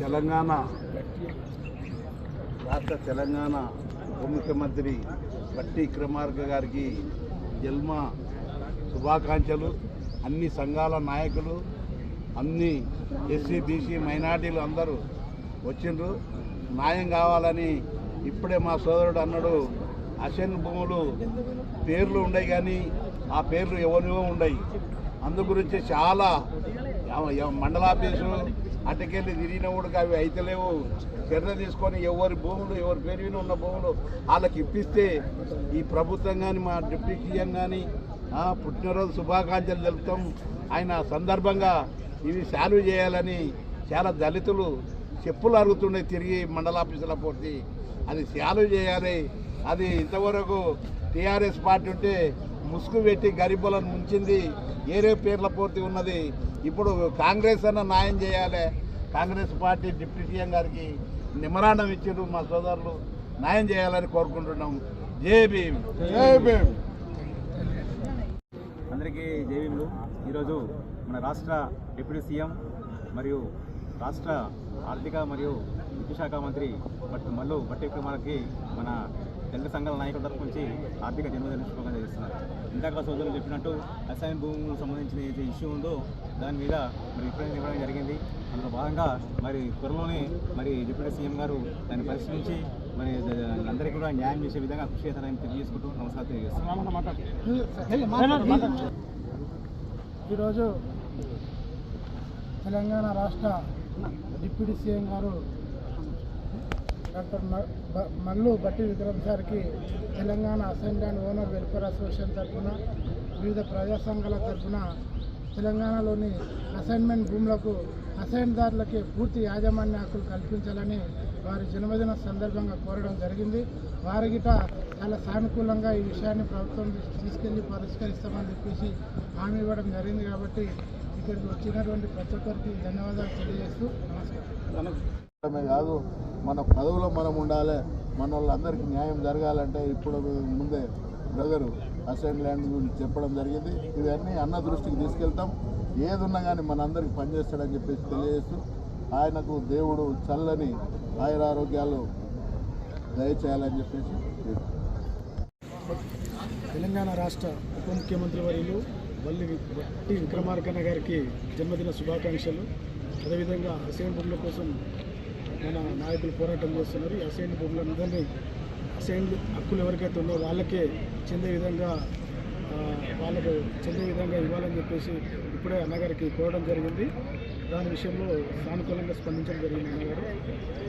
తెలంగాణ. రాష్ట్ర తెలంగాణ ఉప ముఖ్యమంత్రి బట్టి విక్రమార్క గారికి జన్మ శుభాకాంక్షలు. అన్ని సంఘాల నాయకులు అన్ని ఎస్సీ బీసీ మైనార్టీలు అందరూ వచ్చిండ్రు. న్యాయం కావాలని ఇప్పుడే మా సోదరుడు అన్నాడు అసెన్ భూములు పేర్లు ఉన్నాయి కానీ ఆ పేర్లు ఎవరివో ఉన్నాయి అందు గురించి చాలా మండలాఫీసు అటుకెళ్ళి తిరిగినప్పుడు అవి అయితలేవు. చర్య తీసుకొని ఎవరి భూములు ఎవరి పేరు మీద ఉన్న భూములు వాళ్ళకి ఇప్పిస్తే ఈ ప్రభుత్వం కానీ మా డిప్యూటీ సీఎం కానీ పుట్టినరోజు శుభాకాంక్షలు తెలుపుతాం. ఆయన సందర్భంగా ఇవి సాల్వ్ చేయాలని చాలా దళితులు చెప్పులు అరుగుతుండే తిరిగి మండలాఫీసుల పూర్తి అది సాల్వ్ చేయాలి. అది ఇంతవరకు టీఆర్ఎస్ పార్టీ ఉంటే ముసుగు పెట్టి గరీబులను ముంచింది. ఏరే పేర్ల పూర్తి ఉన్నది. ఇప్పుడు కాంగ్రెస్ అన్న న్యాయం చేయాలి. కాంగ్రెస్ పార్టీ డిప్యూటీ సీఎం గారికి నిమరాణం ఇచ్చారు మా సోదరులు. న్యాయం చేయాలని కోరుకుంటున్నాం జై భీమ్. జై భీమ్. అందరికీ జైవీములు ఈరోజు మన రాష్ట్ర డిప్యూటీ సీఎం మరియు రాష్ట్ర ఆర్థిక మరియు విద్యుత్ శాఖ మంత్రి బట్ మల్లు బట్టి విక్రమార్కి మన తెలుగు సంఘాల నాయకుల తరఫు నుంచి ఆర్థిక జన్మదిన శుభాకాంక్షలు చేస్తున్నారు ఇందాక సోదరులు చెప్పినట్టు అసైన్ భూములకు సంబంధించిన ఏదైతే ఇష్యూ ఉందో దాని మీద మరి విప్లవం ఇవ్వడం జరిగింది. అందులో భాగంగా మరి త్వరలోనే మరి డిప్యూటీ సీఎం గారు దాన్ని పరిశీలించి మరి అందరికీ కూడా న్యాయం చేసే విధంగా కృషి చేస్తారని తెలియజేసుకుంటూ నమస్కారం తెలియజేస్తున్నాం ఈరోజు తెలంగాణ రాష్ట్ర డిప్యూటీ సీఎం గారు డాక్టర్ మ- మల్లు బట్టి విక్రమ్ సార్కి Telangana assembly and owner welfare association తరఫున వివిధ ప్రజా సంఘాల తరఫున తెలంగాణలోని అసైన్మెంట్ భూములకు అసైన్దారులకి పూర్తి యాజమాన్య హక్కులు కల్పించాలని వారి జన్మదిన సందర్భంగా కోరడం జరిగింది. వారి గిట చాలా సానుకూలంగా ఈ విషయాన్ని ప్రభుత్వం తీసుకెళ్ళి పరిష్కరిస్తామని చెప్పేసి హామీ ఇవ్వడం జరిగింది కాబట్టి ఇక్కడికి వచ్చినటువంటి ప్రతి ఒక్కరికి ధన్యవాదాలు తెలియజేస్తూ నమస్కారం. కాదు మన పదవిలో మనం ఉండాలి మన వాళ్ళందరికీ న్యాయం జరగాలంటే ఇప్పుడు ముందే బ్రదరు అసెంబ్లీ ల్యాండ్ గురించి చెప్పడం జరిగింది. ఇవన్నీ అన్న దృష్టికి తీసుకెళ్తాం. ఏది ఉన్నా కానీ మనందరికీ పనిచేస్తాడని చెప్పేసి తెలియజేస్తూ ఆయనకు దేవుడు చల్లని ఆయురారోగ్యాలు దయచేయాలని చెప్పేసి తెలంగాణ రాష్ట్ర ఉప ముఖ్యమంత్రి వర్యులు వల్లి వట్టి విక్రమార్కన్న గారికి జన్మదిన శుభాకాంక్షలు. అదేవిధంగా అసైన్ కోసం మన నాయకులు పోరాటం చేస్తున్నారు. ఈ అసైన్ భూములందరినీ అసైన్ హక్కులు ఎవరికైతే ఉన్నాయో వాళ్ళకే చెందే విధంగా వాళ్ళకు చెందే విధంగా ఇవ్వాలని చెప్పేసి ఇప్పుడే అన్నగారికి కోరడం జరిగింది. దాని విషయంలో సానుకూలంగా స్పందించడం జరిగింది అన్నగారు.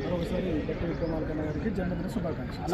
మరొకసారి బట్టి విక్రమార్కన్న గారికి జన్మదిన శుభాకాంక్షలు.